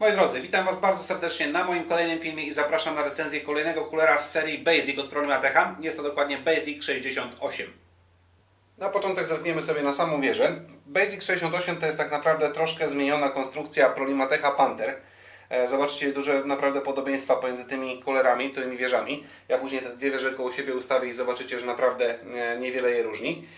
Moi drodzy, witam Was bardzo serdecznie na moim kolejnym filmie i zapraszam na recenzję kolejnego kulera z serii Basic od Prolimatecha. Jest to dokładnie Basic 68. Na początek zerkniemy sobie na samą wieżę. Basic 68 to jest tak naprawdę troszkę zmieniona konstrukcja Prolimatecha Panther. E, Zobaczcie duże naprawdę podobieństwa pomiędzy tymi kulerami, tymi wieżami. Ja później te dwie wieże koło siebie ustawię i zobaczycie, że naprawdę e, niewiele je różni.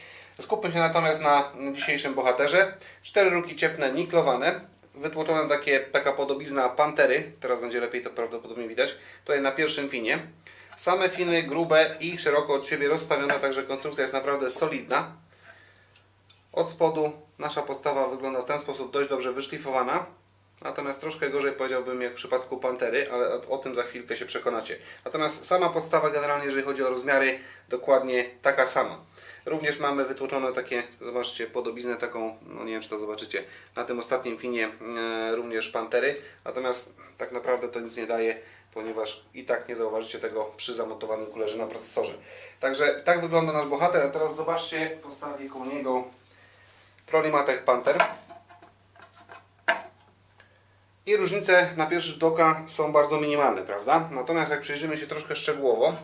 Skupmy się natomiast na dzisiejszym bohaterze. Cztery ruki cieplne niklowane, wytłoczone takie, taka podobizna pantery. Teraz będzie lepiej to prawdopodobnie widać. Tutaj na pierwszym finie. Same finy grube i szeroko od siebie rozstawione, także konstrukcja jest naprawdę solidna. Od spodu nasza postawa wygląda w ten sposób dość dobrze wyszlifowana. Natomiast troszkę gorzej powiedziałbym jak w przypadku Pantery, ale o, tym za chwilkę się przekonacie. Natomiast sama podstawa generalnie, jeżeli chodzi o rozmiary, dokładnie taka sama. Również mamy wytłoczone takie, zobaczcie, podobiznę taką, no nie wiem czy to zobaczycie, na tym ostatnim finie e, również Pantery. Natomiast tak naprawdę to nic nie daje, ponieważ i tak nie zauważycie tego przy zamontowanym kulerze na procesorze. Także tak wygląda nasz bohater, a teraz zobaczcie, postawię koło niego Prolimatek Panther. I różnice na pierwszy rzut oka są bardzo minimalne, prawda? Natomiast jak przyjrzymy się troszkę szczegółowo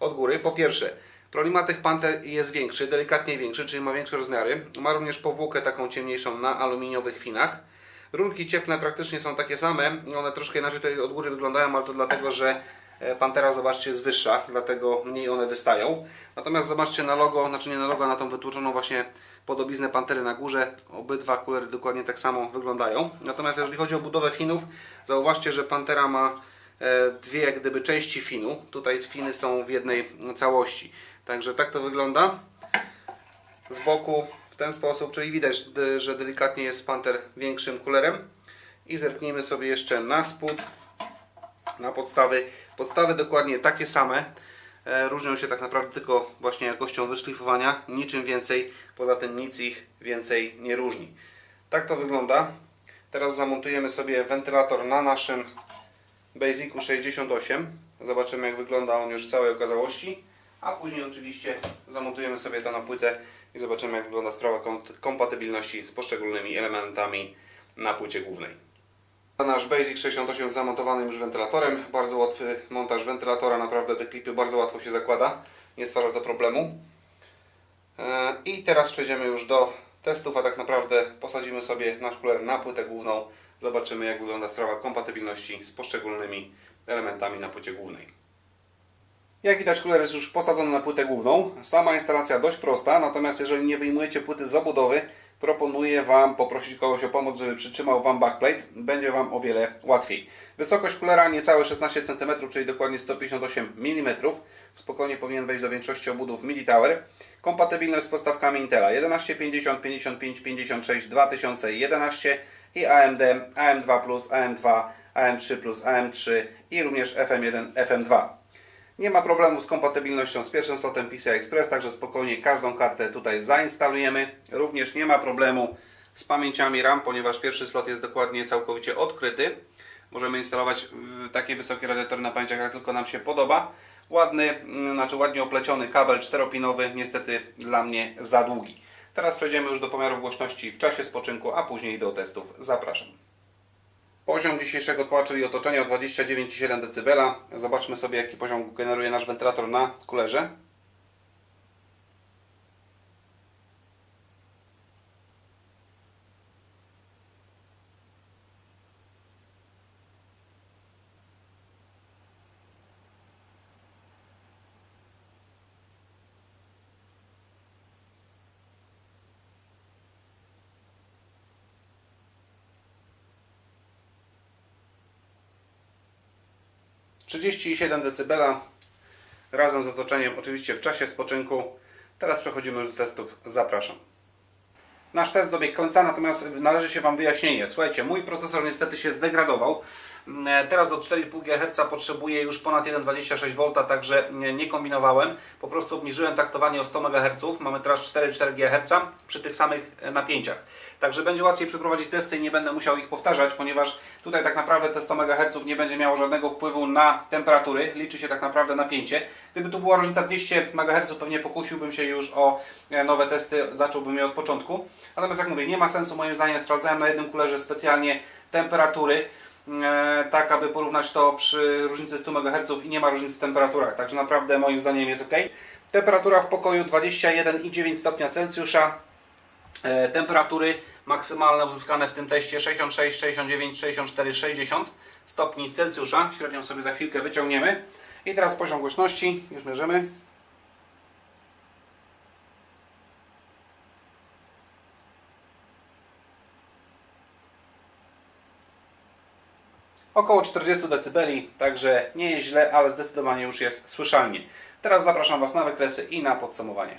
od góry, po pierwsze, Prolimatech Panther jest większy, delikatnie większy, czyli ma większe rozmiary. Ma również powłokę taką ciemniejszą na aluminiowych finach. Rurki cieplne praktycznie są takie same, one troszkę inaczej tutaj od góry wyglądają, ale to dlatego, że Pantera, zobaczcie, jest wyższa, dlatego mniej one wystają. Natomiast zobaczcie na logo, znaczy nie na logo, na tą wytłoczoną właśnie podobiznę Pantery na górze. Obydwa kulery dokładnie tak samo wyglądają. Natomiast jeżeli chodzi o budowę finów, zauważcie, że Pantera ma e, dwie jak gdyby części finu. Tutaj finy są w jednej całości. Także tak to wygląda. Z boku w ten sposób, czyli widać, że delikatnie jest Panther większym kulerem. I zerknijmy sobie jeszcze na spód, na podstawy. Podstawy dokładnie takie same. E, Różnią się tak naprawdę tylko właśnie jakością wyszlifowania, niczym więcej, poza tym nic ich więcej nie różni. Tak to wygląda. Teraz zamontujemy sobie wentylator na naszym Basicu 68. Zobaczymy jak wygląda on już w całej okazałości. A później oczywiście zamontujemy sobie to na płytę i zobaczymy jak wygląda sprawa kompatybilności z poszczególnymi elementami na płycie głównej. Nasz Basic 68 z zamontowanym już wentylatorem. Bardzo łatwy montaż wentylatora, naprawdę te klipy bardzo łatwo się zakłada. Nie stwarza to problemu. E, I teraz przejdziemy już do testów, a tak naprawdę posadzimy sobie nasz kuler na płytę główną. Zobaczymy jak wygląda sprawa kompatybilności z poszczególnymi elementami na płycie głównej. Jak widać kuler jest już posadzony na płytę główną. Sama instalacja dość prosta, natomiast jeżeli nie wyjmujecie płyty z obudowy, proponuję Wam poprosić kogoś o pomoc, żeby przytrzymał Wam backplate. Będzie Wam o wiele łatwiej. Wysokość kulera niecałe 16 cm, czyli dokładnie 158 mm. Spokojnie powinien wejść do większości obudów MIDI Tower. Kompatybilność z podstawkami Intela 1150, 55, 56, 2011 i AMD AM2+, AM2, AM3+, AM3 i również FM1, FM2. Nie ma problemu z kompatybilnością z pierwszym slotem PCI Express, także spokojnie każdą kartę tutaj zainstalujemy. Również nie ma problemu z pamięciami RAM, ponieważ pierwszy slot jest dokładnie całkowicie odkryty. Możemy instalować takie wysokie radiatory na pamięciach, jak tylko nam się podoba. Ładny, mm, znaczy ładnie opleciony kabel czteropinowy, niestety dla mnie za długi. Teraz przejdziemy już do pomiaru głośności w czasie spoczynku, a później do testów. Zapraszam. Poziom dzisiejszego tła, czyli otoczenia 29,7 dB. Zobaczmy sobie jaki poziom generuje nasz wentylator na kulerze. Trzydzieści siedem dB razem z otoczeniem, oczywiście w czasie spoczynku. Teraz przechodzimy już do testów. Zapraszam. Nasz test dobiegł końca, natomiast należy się Wam wyjaśnienie. Słuchajcie, mój procesor niestety się zdegradował. Mm, Teraz do 4,5 GHz potrzebuję już ponad 1,26 V, także nie nie kombinowałem. Po prostu obniżyłem taktowanie o 100 MHz. Mamy teraz 4,4 GHz przy tych samych e, napięciach. Także będzie łatwiej przeprowadzić testy i nie będę musiał ich powtarzać, ponieważ tutaj tak naprawdę te 100 MHz nie będzie miało żadnego wpływu na temperatury. Liczy się tak naprawdę napięcie. Gdyby tu była różnica 200 MHz, pewnie pokusiłbym się już o e, nowe testy, zacząłbym je od początku. Natomiast jak mówię, nie ma sensu moim zdaniem. Sprawdzałem na jednym kulerze specjalnie temperatury. E, tak aby porównać to przy różnicy 100 MHz i nie ma różnicy w temperaturach, także naprawdę moim zdaniem jest ok. Temperatura w pokoju 21,9 stopnia Celsjusza. E, Temperatury maksymalne uzyskane w tym teście 66, 69, 64, 60 stopni Celsjusza. Średnią sobie za chwilkę wyciągniemy. I teraz poziom głośności, już mierzymy. Około 40 dB, także nie jest źle, ale zdecydowanie już jest słyszalnie. Teraz zapraszam Was na wykresy i na podsumowanie.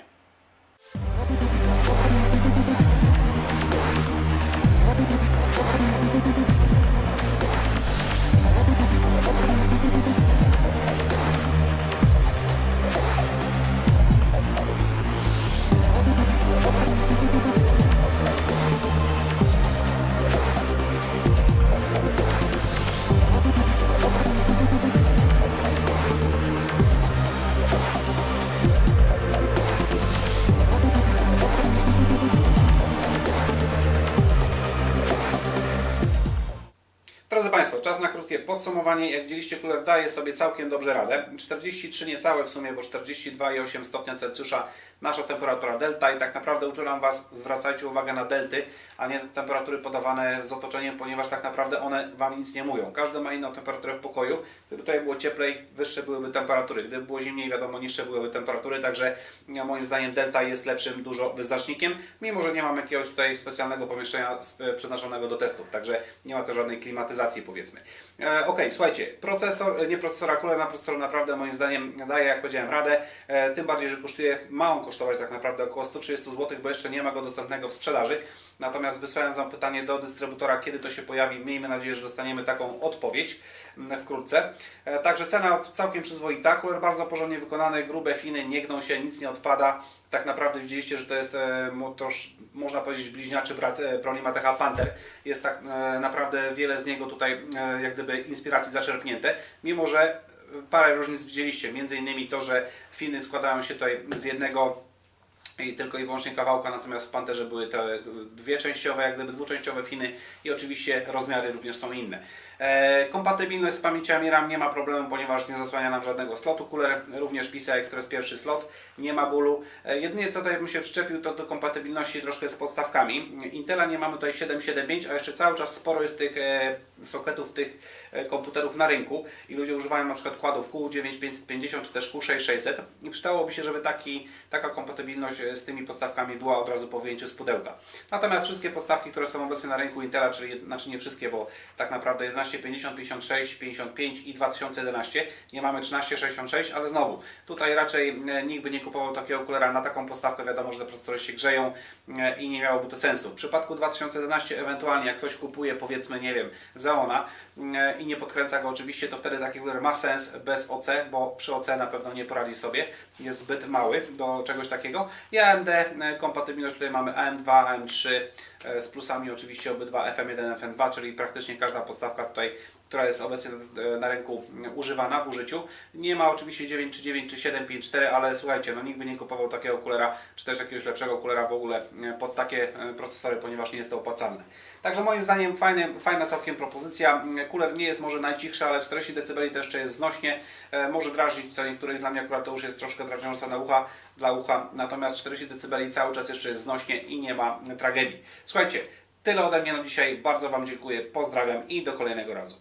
Czas na krótkie podsumowanie. Jak widzieliście, kuler daje sobie całkiem dobrze radę. 43 niecałe w sumie, bo 42,8 stopnia Celsjusza nasza temperatura delta i tak naprawdę uczulam Was, zwracajcie uwagę na delty, a nie temperatury podawane z otoczeniem, ponieważ tak naprawdę one Wam nic nie mówią. Każdy ma inną temperaturę w pokoju. Gdyby tutaj było cieplej, wyższe byłyby temperatury. Gdyby było zimniej, wiadomo, niższe byłyby temperatury, także ja, moim zdaniem delta jest lepszym dużo wyznacznikiem, mimo że nie mam jakiegoś tutaj specjalnego pomieszczenia sp- przeznaczonego do testów, także nie ma to żadnej klimatyzacji powiedzmy. E, ok, słuchajcie, procesor, e, nie procesor, kuler na procesor naprawdę moim zdaniem daje, jak powiedziałem, radę, e, tym bardziej, że kosztuje, ma on kosztować tak naprawdę około 130 zł, bo jeszcze nie ma go dostępnego w sprzedaży. Natomiast wysłałem pytanie do dystrybutora, kiedy to się pojawi. Miejmy nadzieję, że dostaniemy taką odpowiedź mm, wkrótce. E, Także cena całkiem przyzwoita, kuler bardzo porządnie wykonany, grube finy, nie gną się, nic nie odpada. Tak naprawdę widzieliście, że to jest e, toż, można powiedzieć bliźniaczy brat e, Pronimatecha Panther. Jest tak naprawdę wiele z niego tutaj jak gdyby inspiracji zaczerpnięte, mimo że parę różnic widzieliście, między innymi to, że finy składają się tutaj z jednego i tylko i wyłącznie kawałka, natomiast w Panterze były te dwie częściowe, jak gdyby dwuczęściowe finy i oczywiście rozmiary również są inne. E, kompatybilność z pamięciami RAM nie ma problemu, ponieważ nie zasłania nam żadnego slotu. Cooler również PCI Express pierwszy slot, nie ma bólu. E, jedynie co tutaj bym się przyczepił to do kompatybilności troszkę z podstawkami. Intela nie mamy tutaj 775, a jeszcze cały czas sporo jest tych e, soketów, tych e, komputerów na rynku i ludzie używają na przykład kładów Q9550 czy też Q6600 i przydałoby się, żeby taki, taka kompatybilność e, z tymi podstawkami była od razu po wyjęciu z pudełka. Natomiast wszystkie podstawki, które są obecnie na rynku Intela, czyli znaczy nie wszystkie, bo tak naprawdę 11, 50, 56, 55 i 2011 nie mamy 13, 66, ale znowu tutaj raczej e, nikt by nie kupował takiego kulera na taką podstawkę, wiadomo, że te procesory się grzeją e, i nie miałoby to sensu. W przypadku 2011 ewentualnie jak ktoś kupuje powiedzmy, nie wiem, Xeona e, i nie podkręca go oczywiście, to wtedy taki kuler ma sens bez OC, bo przy OC na pewno nie poradzi sobie, jest zbyt mały do czegoś takiego. I AMD e, kompatybilność tutaj mamy AM2, AM3 e, z plusami oczywiście obydwa FM1, FM2, czyli praktycznie każda podstawka tutaj która jest obecnie e, na rynku m, używana w użyciu. Nie ma oczywiście 9 czy 9 czy 754, ale słuchajcie, no nikt by nie kupował takiego kulera, czy też jakiegoś lepszego kulera w ogóle e, pod takie e, procesory, ponieważ nie jest to opłacalne. Także moim zdaniem fajny, fajna całkiem propozycja. Mm, Kuler nie jest może najcichszy, ale 40 dB to jeszcze jest znośnie. E, Może drażnić co niektórych, dla mnie akurat to już jest troszkę drażniące na ucha, dla ucha. Natomiast 40 dB cały czas jeszcze jest znośnie i nie ma tragedii. Słuchajcie, tyle ode mnie na dzisiaj. Bardzo Wam dziękuję, pozdrawiam i do kolejnego razu.